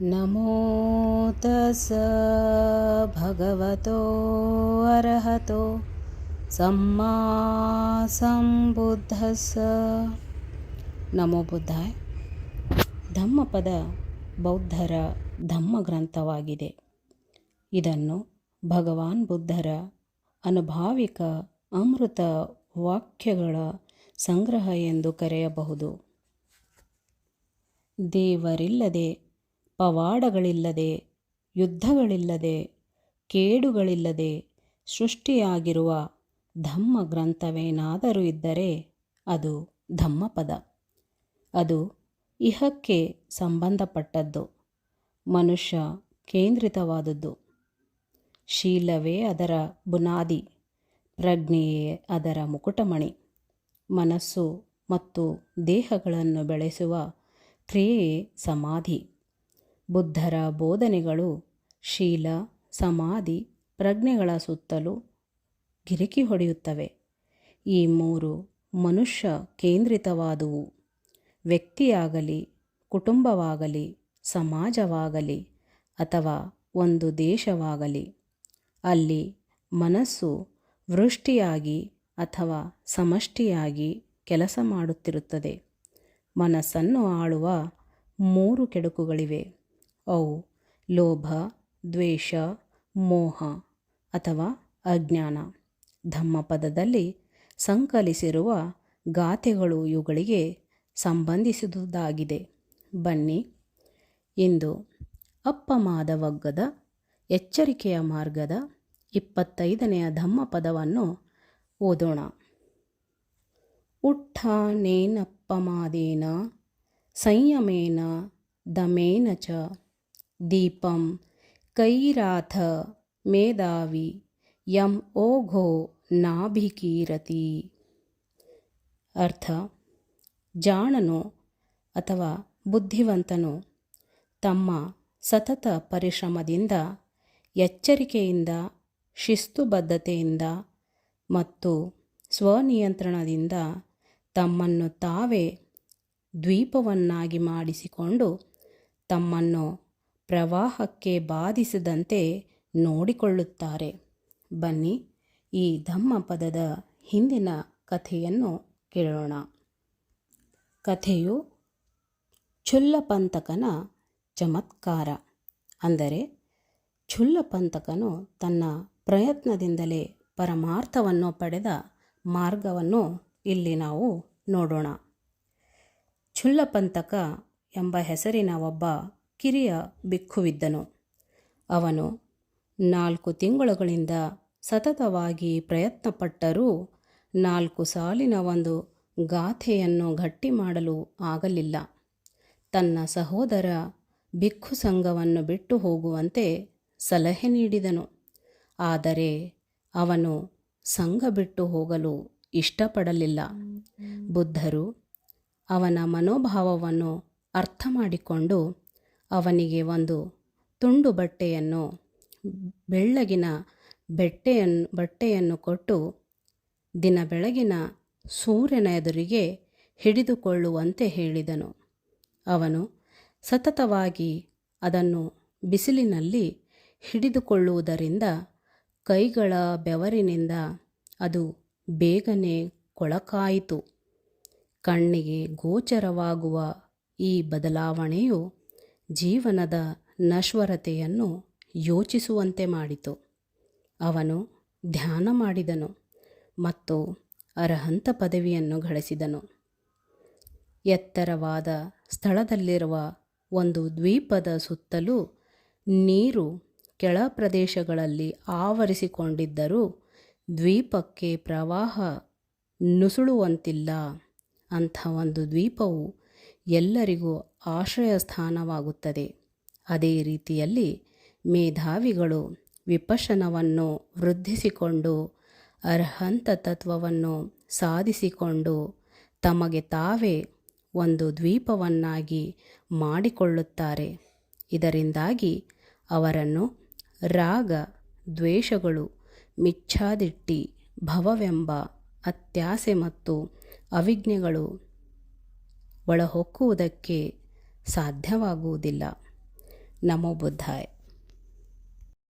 ನಮೋ ತಸ ಭಗವತೋ ಅರಹತೋ ಸಮ್ಮಾ ಸಂಬುದ್ಧಸ ನಮೋ ಬುದ್ಧಾಯ್ ಧಮ್ಮಪದ ಬೌದ್ಧರ ಧಮ್ಮ ಗ್ರಂಥವಾಗಿದೆ. ಇದನ್ನು ಭಗವಾನ್ ಬುದ್ಧರ ಅನುಭಾವಿಕ ಅಮೃತ ವಾಕ್ಯಗಳ ಸಂಗ್ರಹ ಎಂದು ಕರೆಯಬಹುದು. ದೇವರಿಲ್ಲದೆ ಪವಾಡಗಳಿಲ್ಲದೆ, ಯುದ್ಧಗಳಿಲ್ಲದೆ, ಕೇಡುಗಳಿಲ್ಲದೆ ಸೃಷ್ಟಿಯಾಗಿರುವ ಧಮ್ಮ ಗ್ರಂಥವೇನಾದರೂ ಇದ್ದರೆ ಅದು ಧಮ್ಮಪದ ಅದು ಇಹಕ್ಕೆ ಸಂಬಂಧಪಟ್ಟದ್ದು, ಮನುಷ್ಯ ಕೇಂದ್ರಿತವಾದದ್ದು. ಶೀಲವೇ ಅದರ ಬುನಾದಿ, ಪ್ರಜ್ಞೆಯೇ ಅದರ ಮುಕುಟಮಣಿ. ಮನಸ್ಸು ಮತ್ತು ದೇಹಗಳನ್ನು ಬೆಳೆಸುವ ಕ್ರಿಯೆಯೇ ಸಮಾಧಿ. ಬುದ್ಧರ ಬೋಧನೆಗಳು, ಶೀಲ, ಸಮಾಧಿ, ಪ್ರಜ್ಞೆಗಳ ಸುತ್ತಲೂ ಗಿರಿಕಿ ಹೊಡೆಯುತ್ತವೆ. ಈ ಮೂರು ಮನುಷ್ಯ ಕೇಂದ್ರಿತವಾದುವು. ವ್ಯಕ್ತಿಯಾಗಲಿ, ಕುಟುಂಬವಾಗಲಿ, ಸಮಾಜವಾಗಲಿ ಅಥವಾ ಒಂದು ದೇಶವಾಗಲಿ, ಅಲ್ಲಿ ಮನಸ್ಸು ವೃಷ್ಟಿಯಾಗಿ ಅಥವಾ ಸಮಷ್ಟಿಯಾಗಿ ಕೆಲಸ ಮಾಡುತ್ತಿರುತ್ತದೆ. ಮನಸ್ಸನ್ನು ಆಳುವ ಮೂರು ಕೆಡುಕುಗಳಿವೆ. ಅವು ಲೋಭ, ದ್ವೇಷ, ಮೋಹ ಅಥವಾ ಅಜ್ಞಾನ. ಧಮ್ಮಪದದಲ್ಲಿ ಸಂಕಲಿಸಿರುವ ಗಾಥೆಗಳು ಇವುಗಳಿಗೆ ಸಂಬಂಧಿಸಿದುದಾಗಿದೆ. ಬನ್ನಿ. ಇಂದು ಅಪ್ಪಮಾದವಗ್ಗದ ಎಚ್ಚರಿಕೆಯ ಮಾರ್ಗದ ಇಪ್ಪತ್ತೈದನೆಯ ಧಮ್ಮಪದವನ್ನು ಓದೋಣ. ಉಟ್ಟಾನೇನಪ್ಪಮಾದೇನ ಸಂಯಮೇನ, ದಮೇನ ಚ. ದೀಪಂ ಕೈರಾಥ ಮೇಧಾವಿ ಯಂ ಓಘೋ ನಾಭಿಕೀರತಿ. ಅರ್ಥ? ಜಾಣನು ಅಥವಾ ಬುದ್ಧಿವಂತನು ತಮ್ಮ ಸತತ ಪರಿಶ್ರಮದಿಂದ, ಎಚ್ಚರಿಕೆಯಿಂದ, ಶಿಸ್ತುಬದ್ಧತೆಯಿಂದ ಮತ್ತು ಸ್ವನಿಯಂತ್ರಣದಿಂದ ತಮ್ಮನ್ನು ತಾವೇ ದ್ವೀಪವನ್ನಾಗಿ ಮಾಡಿಸಿಕೊಂಡು ತಮ್ಮನ್ನು ಪ್ರವಾಹಕ್ಕೆ ಬಾಧಿಸದಂತೆ ನೋಡಿಕೊಳ್ಳುತ್ತಾರೆ. ಬನ್ನಿ, ಈ ಧಮ್ಮ ಪದದ ಹಿಂದಿನ ಕಥೆಯನ್ನು ಕೇಳೋಣ. ಕಥೆಯು ಛುಲ್ಲಪಂತಕನ ಚಮತ್ಕಾರ. ಅಂದರೆ ಛುಲ್ಲಪಂತಕನು ತನ್ನ ಪ್ರಯತ್ನದಿಂದಲೇ ಪರಮಾರ್ಥವನ್ನು ಪಡೆದ ಮಾರ್ಗವನ್ನು ಇಲ್ಲಿ ನಾವು ನೋಡೋಣ. ಛುಲ್ಲಪಂತಕ ಎಂಬ ಹೆಸರಿನ ಒಬ್ಬ ಕಿರಿಯ ಬಿಕ್ಕುವಿದ್ದನು ಅವನು ನಾಲ್ಕು ತಿಂಗಳುಗಳಿಂದ ಸತತವಾಗಿ ಪ್ರಯತ್ನಪಟ್ಟರೂ ನಾಲ್ಕು ಸಾಲಿನ ಒಂದು ಗಾಥೆಯನ್ನು ಗಟ್ಟಿ ಮಾಡಲು ಆಗಲಿಲ್ಲ. ತನ್ನ ಸಹೋದರ ಬಿಕ್ಕು ಸಂಘವನ್ನು ಬಿಟ್ಟು ಹೋಗುವಂತೆ ಸಲಹೆ ನೀಡಿದನು. ಆದರೆ ಅವನು ಸಂಘ ಬಿಟ್ಟು ಹೋಗಲು ಇಷ್ಟಪಡಲಿಲ್ಲ. ಬುದ್ಧರು ಅವನ ಮನೋಭಾವವನ್ನು ಅರ್ಥ ಮಾಡಿಕೊಂಡು ಅವನಿಗೆ ಒಂದು ತುಂಡು ಬಟ್ಟೆಯನ್ನು, ಬೆಳ್ಳಗಿನ ಬೆಟ್ಟೆಯನ್ನು ಬಟ್ಟೆಯನ್ನು ಕೊಟ್ಟು ದಿನ ಬೆಳಗಿನ ಸೂರ್ಯನ ಎದುರಿಗೆ ಹಿಡಿದುಕೊಳ್ಳುವಂತೆ ಹೇಳಿದನು. ಅವನು ಸತತವಾಗಿ ಅದನ್ನು ಬಿಸಿಲಿನಲ್ಲಿ ಹಿಡಿದುಕೊಳ್ಳುವುದರಿಂದ ಕೈಗಳ ಬೆವರಿನಿಂದ ಅದು ಬೇಗನೆ ಕೊಳಕಾಯಿತು. ಕಣ್ಣಿಗೆ ಗೋಚರವಾಗುವ ಈ ಬದಲಾವಣೆಯು ಜೀವನದ ನಶ್ವರತೆಯನ್ನು ಯೋಚಿಸುವಂತೆ ಮಾಡಿತು. ಅವನು ಧ್ಯಾನ ಮಾಡಿದನು ಮತ್ತು ಅರ್ಹಂತ ಪದವಿಯನ್ನು ಗಳಿಸಿದನು. ಎತ್ತರವಾದ ಸ್ಥಳದಲ್ಲಿರುವ ಒಂದು ದ್ವೀಪದ ಸುತ್ತಲೂ ನೀರು ಕೆಳ ಪ್ರದೇಶಗಳಲ್ಲಿ ಆವರಿಸಿಕೊಂಡಿದ್ದರೂ ದ್ವೀಪಕ್ಕೆ ಪ್ರವಾಹ ನುಸುಳುವಂತಿಲ್ಲ. ಅಂಥ ಒಂದು ದ್ವೀಪವು ಎಲ್ಲರಿಗೂ ಆಶ್ರಯ ಸ್ಥಾನವಾಗುತ್ತದೆ ಅದೇ ರೀತಿಯಲ್ಲಿ ಮೇಧಾವಿಗಳು ವಿಪಶನವನ್ನು ವೃದ್ಧಿಸಿಕೊಂಡು, ಅರ್ಹಂತ ತತ್ವವನ್ನು ಸಾಧಿಸಿಕೊಂಡು, ತಮಗೆ ತಾವೇ ಒಂದು ದ್ವೀಪವನ್ನಾಗಿ ಮಾಡಿಕೊಳ್ಳುತ್ತಾರೆ. ಇದರಿಂದಾಗಿ ಅವರನ್ನು ರಾಗ, ದ್ವೇಷಗಳು, ಮಿಚ್ಛಾದಿಟ್ಟಿ, ಭವವೆಂಬ ಅತ್ಯಾಸೆ ಮತ್ತು ಅವಿಜ್ಞೆಗಳು ಒಳಹೊಕ್ಕುವುದಕ್ಕೆ ಸಾಧ್ಯವಾಗುವುದಿಲ್ಲ. ನಮೋ ಬುದ್ಧಾಯ್.